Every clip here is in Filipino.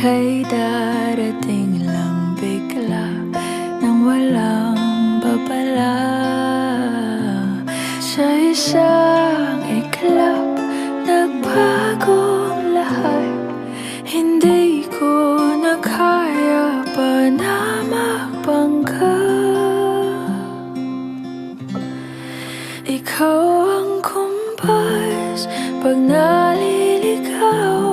Ika'y darating lang bigla Nang walang babala. Sa isang iklap Nagbagong lahat. Hindi ko na kaya pa na magbangga Ikaw ang kumpas Pag naliligaw.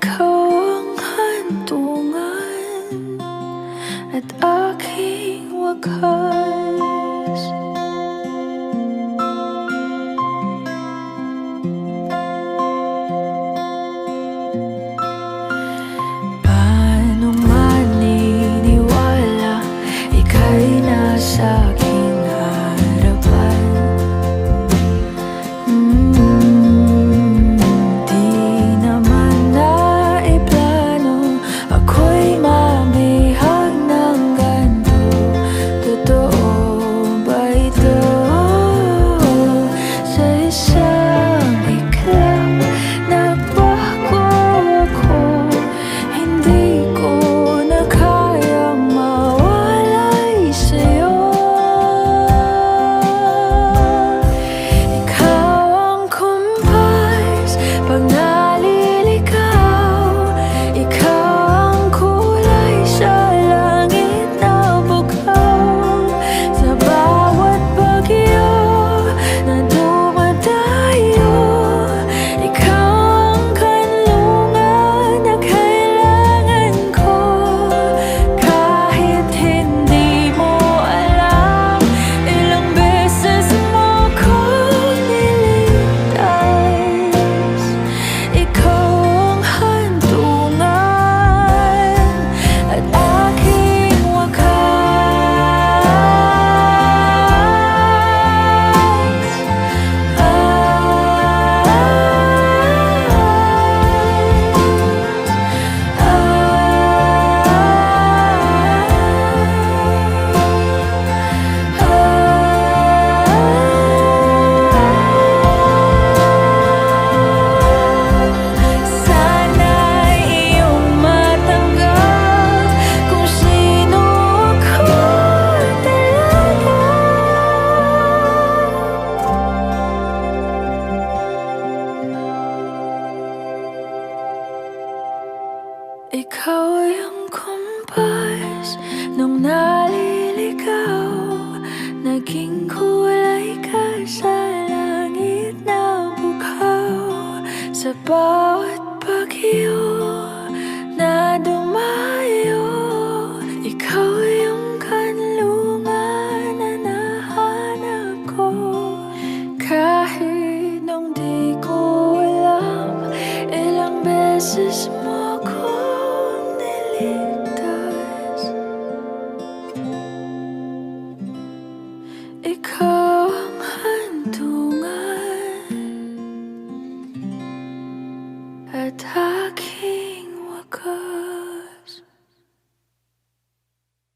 渴望很多。Ikaw ay ang kumpas Nung naliligaw Naging kulay ka sa langit na bughaw Sa bawat pag-iyo